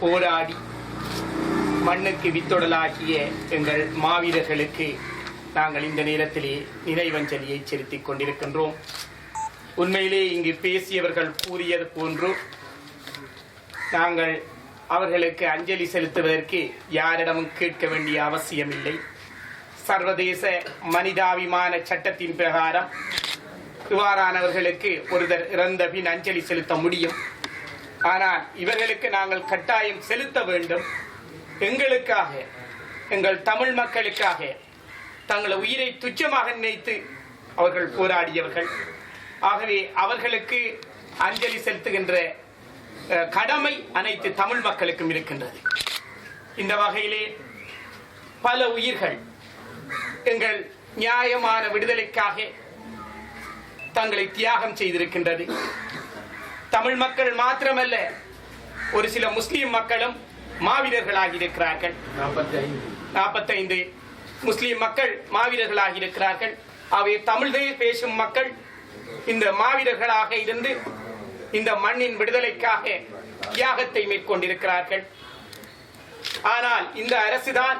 போராடி மண்ணுக்கு வித்தொடலாகிய எங்கள் மாவீரர்களுக்கு நாங்கள் இந்த நேரத்திலே நினைவஞ்சலியை செலுத்திக் கொண்டிருக்கின்றோம். உண்மையிலே இங்கு பேசியவர்கள் கூறியது போன்று நாங்கள் அவர்களுக்கு அஞ்சலி செலுத்துவதற்கு யாரிடமும் கேட்க வேண்டிய அவசியமில்லை. சர்வதேச மனிதாபிமான சட்டத்தின் பிரகாரம் இவ்வாறானவர்களுக்கு ஒருவர் இறந்த பின் அஞ்சலி செலுத்த முடியும். ஆனால் இவர்களுக்கு நாங்கள் கட்டாயம் செலுத்த வேண்டும். எங்களுக்காக எங்கள் தமிழ் மக்களுக்காக தங்கள் உயிரை துச்சமாக நினைத்து அவர்கள் போராடியவர்கள். ஆகவே அவர்களுக்கு அஞ்சலி செலுத்துகின்ற அஹ், கடமை அனைத்து தமிழ் மக்களுக்கும் இருக்கின்றது. இந்த வகையிலே பல உயிர்கள் எங்கள் நியாயமான விடுதலைக்காக தங்களை தியாகம் செய்திருக்கின்றது. தமிழ் மக்கள் மாத்திரமல்ல ஒரு சில முஸ்லிம் மக்களும் மாவீரர்களாகி இருக்கிறார்கள். நாற்பத்தைந்து முஸ்லிம் மக்கள் மாவீரர்களாகி இருக்கிறார்கள். அவை தமிழ் பேசும் மக்கள். இந்த மாவீரர்களாக இருந்து இந்த மண்ணின் விடுதலைக்காக தியாகத்தை மேற்கொண்டிருக்கிறார்கள். ஆனால் இந்த அரசுதான்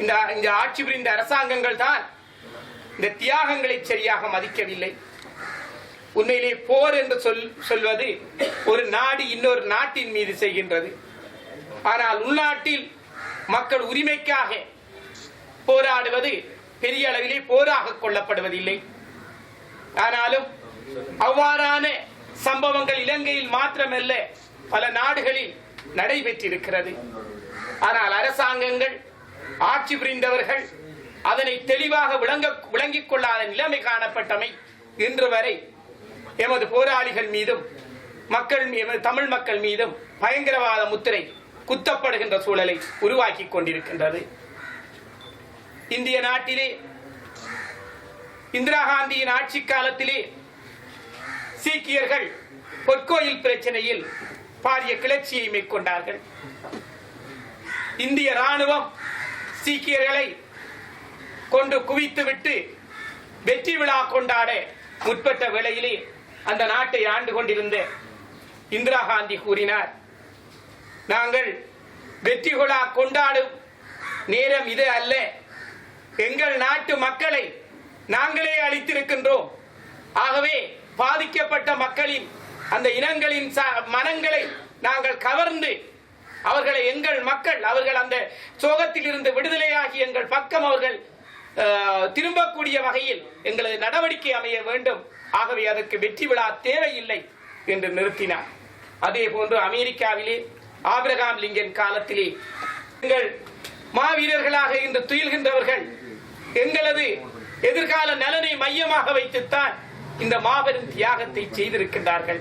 இந்த இந்த ஆட்சி புரிந்த அரசாங்கங்கள் தான் இந்த தியாகங்களை சரியாக மதிக்கவில்லை. உண்மையிலே போர் என்று சொல் சொல்வது ஒரு நாடு இன்னொரு நாட்டின் மீது செய்கின்றது. ஆனால் உள்நாட்டில் மக்கள் உரிமைக்காக போராடுவது பெரிய அளவிலே போராக கொள்ளப்படுவதில்லை. ஆனாலும் அவ்வாறான சம்பவங்கள் இலங்கையில் மாத்திரமல்ல பல நாடுகளில் நடைபெற்றிருக்கிறது. ஆனால் அரசாங்கங்கள் ஆட்சி புரிந்தவர்கள் அதனை தெளிவாக விளங்க விளங்கிக் கொள்ளாத நிலைமை காணப்பட்டமை இன்று வரை எமது போராளிகள் மீதும் மக்கள் எமது தமிழ் மக்கள் மீதும் பயங்கரவாத முத்திரை குத்தப்படுகின்ற சூழலை உருவாக்கி கொண்டிருக்கின்றது. இந்திய நாட்டிலே இந்திரா காந்தியின் ஆட்சி காலத்திலே சீக்கியர்கள் பொற்கோயில் பிரச்சனையில் பாரிய கிளர்ச்சியை மேற்கொண்டார்கள். இந்திய ராணுவம் சீக்கியர்களை கொண்டு குவித்துவிட்டு வெற்றி விழா கொண்டாட முற்பட்ட வேளையிலே அந்த நாட்டை ஆண்டு கொண்டிருந்த இந்திரா காந்தி கூறினார் நாங்கள் வெற்றி விழா கொண்டாடும் நேரம் இது அல்ல. எங்கள் நாட்டு மக்களை நாங்களே அளித்திருக்கின்றோம் ஆகவே பாதிக்கப்பட்ட மக்களின் அந்த இனங்களின் ச- மனங்களை நாங்கள் கவர்ந்து அவர்களை எங்கள் மக்கள் அவர்கள் அந்த சோகத்தில் இருந்து விடுதலையாகி எங்கள் பக்கம் அவர்கள் திரும்பக்கூடிய வகையில் எங்களது நடவடிக்கை அமைய வேண்டும். ஆகவே அதற்கு வெற்றி விழா தேவையில்லை என்று நிறுத்தினார். அதே போன்று அமெரிக்காவிலே ஆபிரகாம் லிங்கன் காலத்திலே எங்கள் மாவீரர்களாக இன்று துயில்கின்றவர்கள் எங்களது எதிர்கால நலனை மையமாக வைத்துத்தான் இந்த மாபெரும் தியாகத்தை செய்திருக்கின்றார்கள்.